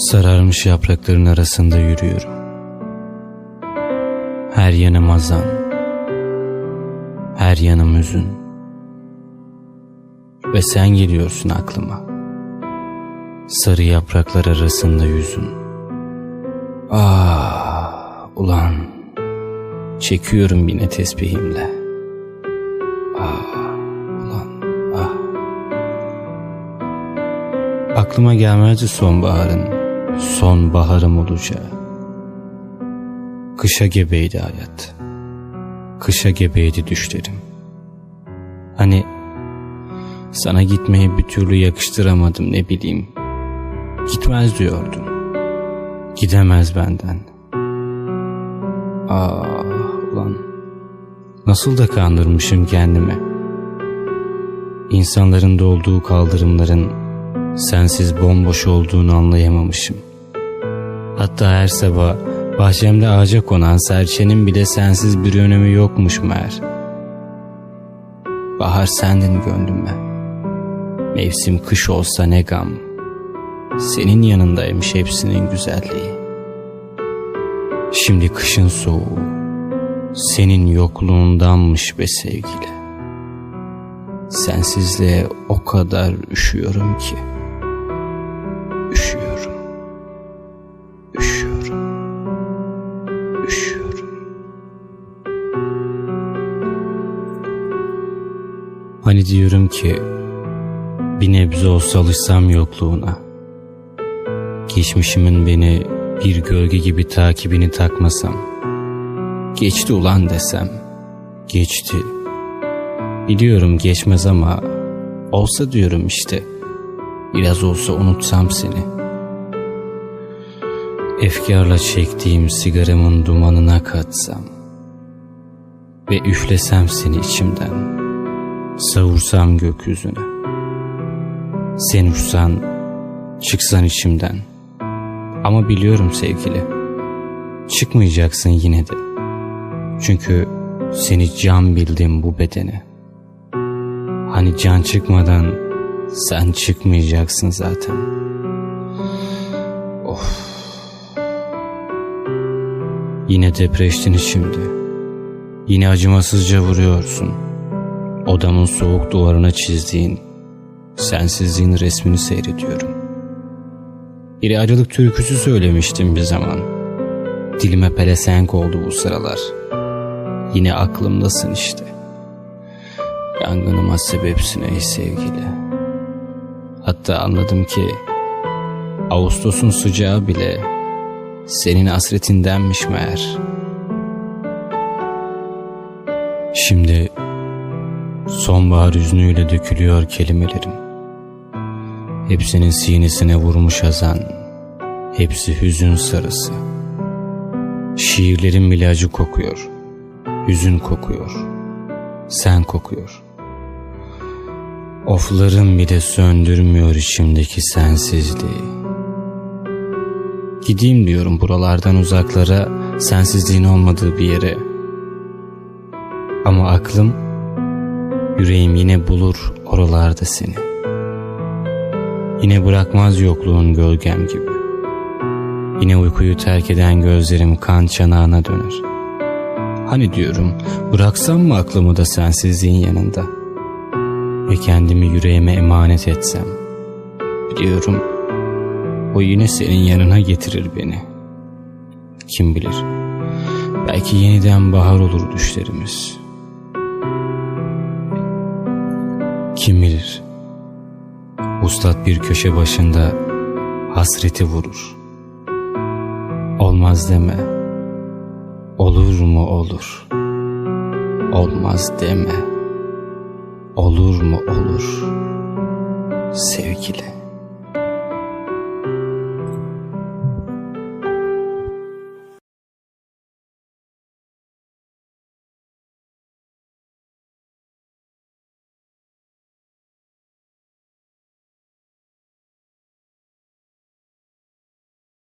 Sararmış yaprakların arasında yürüyorum. Her yanım azan, her yanım hüzün. Ve sen geliyorsun aklıma. Sarı yapraklar arasında yüzün. Ah, ulan. Çekiyorum yine tesbihimle. Ah, ulan, ah. Aklıma gelmezdi sonbaharın, sonbaharım olacağı. Kışa gebeydi hayat. Kışa gebeydi düşlerim. Hani sana gitmeyi bir türlü yakıştıramadım ne bileyim. Gitmez diyordum. Gidemez benden. Ah ulan. Nasıl da kandırmışım kendimi. İnsanların dolduğu kaldırımların sensiz bomboş olduğunu anlayamamışım. Hatta her sabah bahçemde ağaca konan serçenin bile sensiz bir önemi yokmuş meğer. Bahar sendin gönlüme. Mevsim kış olsa ne gam. Senin yanındaymış hepsinin güzelliği. Şimdi kışın soğuğu. Senin yokluğundanmış be sevgili. Sensizliğe o kadar üşüyorum ki. Hani diyorum ki bir nebze olsa alışsam yokluğuna. Geçmişimin beni bir gölge gibi takibini takmasam. Geçti ulan desem. Geçti. Biliyorum geçmez ama olsa diyorum işte. Biraz olsa unutsam seni. Efkarla çektiğim sigaramın dumanına katsam. Ve üflesem seni içimden. Savursam gökyüzüne. Sen uçsan, çıksan içimden. Ama biliyorum sevgili, çıkmayacaksın yine de. Çünkü seni can bildim bu bedene. Hani can çıkmadan sen çıkmayacaksın zaten. Of. Yine depreştin şimdi. Yine acımasızca vuruyorsun. Odamın soğuk duvarına çizdiğin sensizliğin resmini seyrediyorum. Bir ayrılık türküsü söylemiştim bir zaman. Dilime pelesenk oldu bu sıralar. Yine aklımdasın işte. Yangınıma sebepsin ey sevgili. Hatta anladım ki Ağustos'un sıcağı bile senin hasretindenmiş meğer. Şimdi sonbahar hüznüyle dökülüyor kelimelerim. Hepsinin sinesine vurmuş azan, hepsi hüzün sarısı. Şiirlerin bile acı kokuyor, hüzün kokuyor, sen kokuyor. Oflarım bile söndürmüyor içimdeki sensizliği. Gideyim diyorum buralardan uzaklara, sensizliğin olmadığı bir yere. Ama aklım, yüreğim yine bulur oralarda seni. Yine bırakmaz yokluğun gölgem gibi. Yine uykuyu terk eden gözlerim kan çanağına döner. Hani diyorum bıraksam mı aklımı da sensizliğin yanında? Ve kendimi yüreğime emanet etsem. Biliyorum o yine senin yanına getirir beni. Kim bilir belki yeniden bahar olur düşlerimiz. Kim bilir Ustad bir köşe başında hasreti vurur. Olmaz deme. Olur mu olur. Olmaz deme. Olur mu olur. Sevgili.